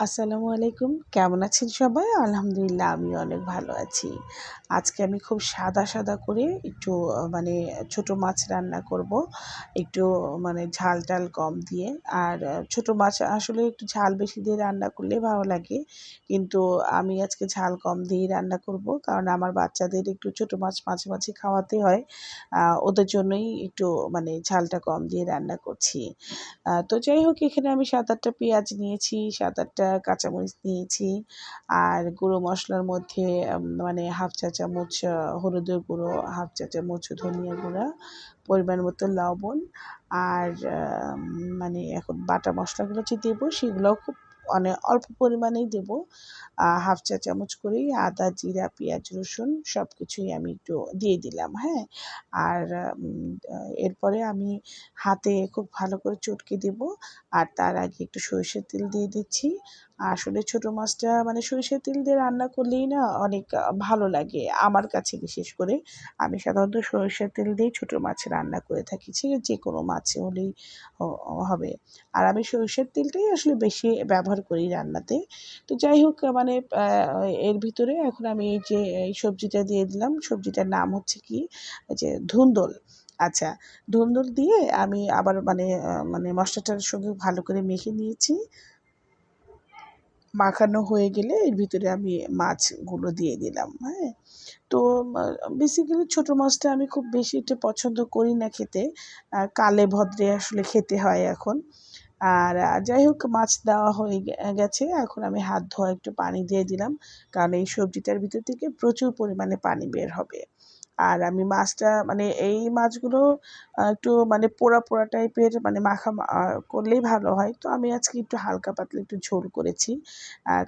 আসসালামু আলাইকুম। কেমন আছেন সবাই? আলহামদুলিল্লাহ আমি অনেক ভালো আছি। আজকে আমি খুব সাদা সাদা করে একটু মানে ছোট মাছ রান্না করব। একটু মানে ঝাল টাল কম দিয়ে। আর ছোট মাছ আসলে একটু ঝাল বেশি দিয়ে রান্না করলে ভালো লাগে। কিন্তু আমি আজকে ঝাল কম দিয়েই রান্না করব। কারণ আমার বাচ্চাদের একটু ছোট মাছ মাঝে মাঝে খাওয়াতে হয়। ওদের জন্যই একটু মানে ঝালটা কম দিয়ে রান্না করছি। তো যাই হোক, এখানে আমি সাত আটটা পেঁয়াজ নিয়েছি। সাত আটটা কাঁচামরিচ নিয়েছি। আর গুঁড়ো মশলার মধ্যে মানে হাফ চা চামচ হলুদের গুঁড়ো, হাফ চা চামচ ধনিয়া গুঁড়া, পরিমাণ মতো লবণ, আর মানে এখন বাটা মশলাগুলো যে দেবো সেগুলোও খুব অনেক অল্প পরিমাণেই দেব। হাফ চা চামচ করেই আদা, জিরা, পেঁয়াজ, রসুন সব কিছুই আমি একটু দিয়ে দিলাম হ্যাঁ? আর এরপরে আমি হাতে খুব ভালো করে চটকে দেব। আর তার আগে একটু সরষের তেল দিয়ে দিচ্ছি। আসলে ছোটো মাছটা মানে সরিষার তেল দিয়ে রান্না করলেই না অনেক ভালো লাগে। আমার কাছে বিশেষ করে আমি সাধারণত সরিষার তেল দিয়েই ছোটো মাছ রান্না করে থাকি। যে কোনো মাছে হলেই হবে। আর আমি সরিষার তেলটাই আসলে বেশি ব্যবহার করি রান্নাতে। তো যাই হোক মানে এর ভিতরে এখন আমি এই যে, এই সবজিটা দিয়ে দিলাম, সবজিটার নাম হচ্ছে কি? যে ধুন্দল। আচ্ছা ধুন্দল দিয়ে আমি আবার মানে মানে মশলাটার সঙ্গে ভালো করে মেখে নিয়েছি। মাখানো হয়ে গেলে এর ভিতরে আমি মাছগুলো দিয়ে দিলাম হ্যাঁ। তো বেসিক্যালি ছোটো মাছটা আমি খুব বেশি একটা পছন্দ করি না খেতে। কালে ভদ্রে আসলে খেতে হয় এখন। আর যাই হোক, মাছ দেওয়া হয়ে গেছে। এখন আমি হাত ধোয়া একটু পানি দিয়ে দিলাম। কারণ এই সবজিটার ভিতর থেকে প্রচুর পরিমাণে পানি বের হবে। আর আমি মাছটা মানে এই মাছগুলো একটু মানে পোড়া পোড়া টাইপের মানে মাখা করলেই ভালো হয়। তো আমি আজকে একটু হালকা পাতলা একটু ঝোল করেছি।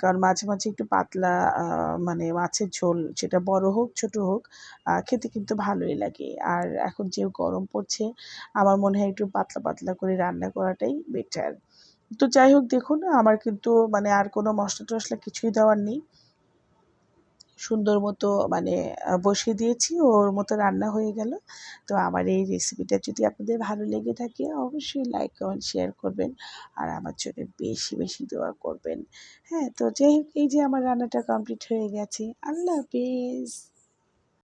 কারণ মাঝে মাঝে একটু পাতলা মানে মাছের ঝোল সেটা বড় হোক, ছোট হোক খেতে কিন্তু ভালোই লাগে। আর এখন যে গরম পড়ছে, আমার মনে হয় একটু পাতলা পাতলা করে রান্না করাটাই বেটার তো যাই হোক দেখুন, আমার কিন্তু মানে আর কোনো মশলা টশলা কিছুই দেওয়ার নেই। সুন্দর মতো মানে বসিয়ে দিয়েছি, ওর মতো রান্না হয়ে গেল। তো আমার এই রেসিপিটা যদি আপনাদের ভালো লেগে থাকে, অবশ্যই লাইক কমেন্ট শেয়ার করবেন আর আমার জন্য বেশি বেশি দোয়া করবেন। হ্যাঁ তো যাই এই যে আমার রান্নাটা কমপ্লিট হয়ে গেছে। আল্লাহ হাফিজ।